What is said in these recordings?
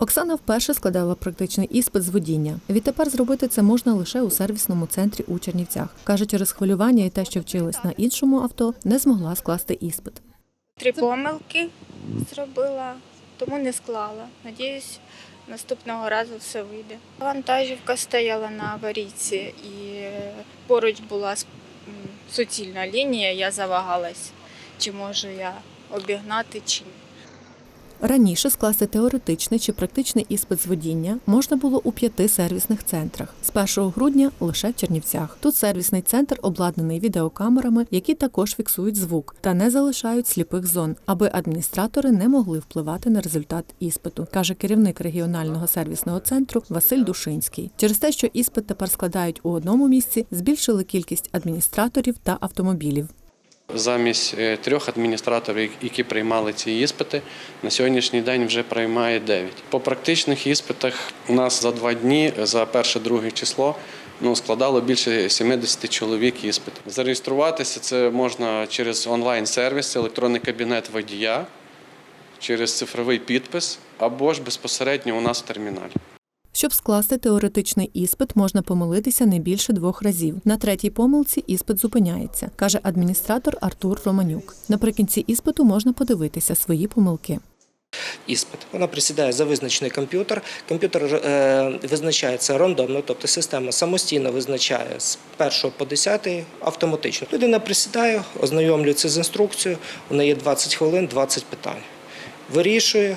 Оксана вперше складала практичний іспит з водіння. Відтепер зробити це можна лише у сервісному центрі у Чернівцях. Каже, через хвилювання і те, що вчилась на іншому авто, не змогла скласти іспит. Три помилки зробила, тому не склала. Надіюсь, наступного разу все вийде. Вантажівка стояла на аварійці і поруч була суцільна лінія. Я завагалась, чи можу я обігнати, чи ні. Раніше скласти теоретичний чи практичний іспит з водіння можна було у п'яти сервісних центрах. З 1 грудня лише в Чернівцях. Тут сервісний центр обладнаний відеокамерами, які також фіксують звук та не залишають сліпих зон, аби адміністратори не могли впливати на результат іспиту, каже керівник регіонального сервісного центру Василь Душинський. Через те, що іспит тепер складають у одному місці, збільшили кількість адміністраторів та автомобілів. Замість е, трьох адміністраторів, які приймали ці іспити, на сьогоднішній день вже приймає 9. По практичних іспитах у нас за два дні, за перше-друге число, ну, складало більше 70 чоловік іспит. Зареєструватися це можна через онлайн-сервіс, електронний кабінет водія, через цифровий підпис або ж безпосередньо у нас в терміналі. Щоб скласти теоретичний іспит, можна помилитися не більше двох разів. На третій помилці іспит зупиняється, каже адміністратор Артур Романюк. Наприкінці іспиту можна подивитися свої помилки. іспит. Вона присідає за визначений комп'ютер. Комп'ютер е, визначається рандомно, тобто система самостійно визначає з 1 по 10 автоматично. Людина присідає, ознайомлюється з інструкцією, у неї є 20 хвилин, 20 питань. Вирішує,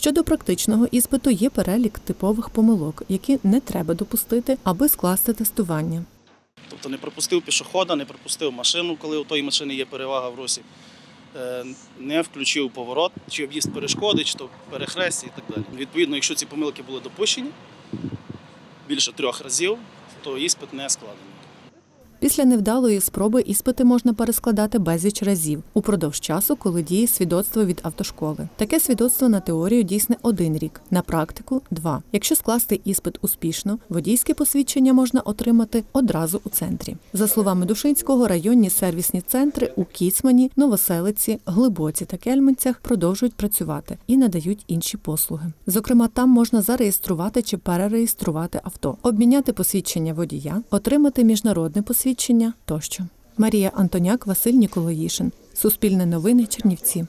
Щодо практичного іспиту є перелік типових помилок, які не треба допустити, аби скласти тестування. Тобто не пропустив пішохода, не пропустив машину, коли у тої машини є перевага в русі, е, не включив поворот, чи об'їзд перешкоди, чи то перехрестя і так далі. Відповідно, якщо ці помилки були допущені більше трьох разів, то іспит не складений. Після невдалої спроби іспити можна перескладати безліч разів упродовж часу, коли діє свідоцтво від автошколи. Таке свідоцтво на теорію дійсне один рік, на практику два. Якщо скласти іспит успішно, водійське посвідчення можна отримати одразу у центрі. За словами Душинського, районні сервісні центри у Кіцмані, Новоселиці, Глибоці та Кельменцях продовжують працювати і надають інші послуги. Зокрема, там можна зареєструвати чи перереєструвати авто, обміняти посвідчення водія, отримати міжнародне посвідчення тощо. Марія Антоняк, Василь Ніколаїшин. Суспільне новини Чернівці.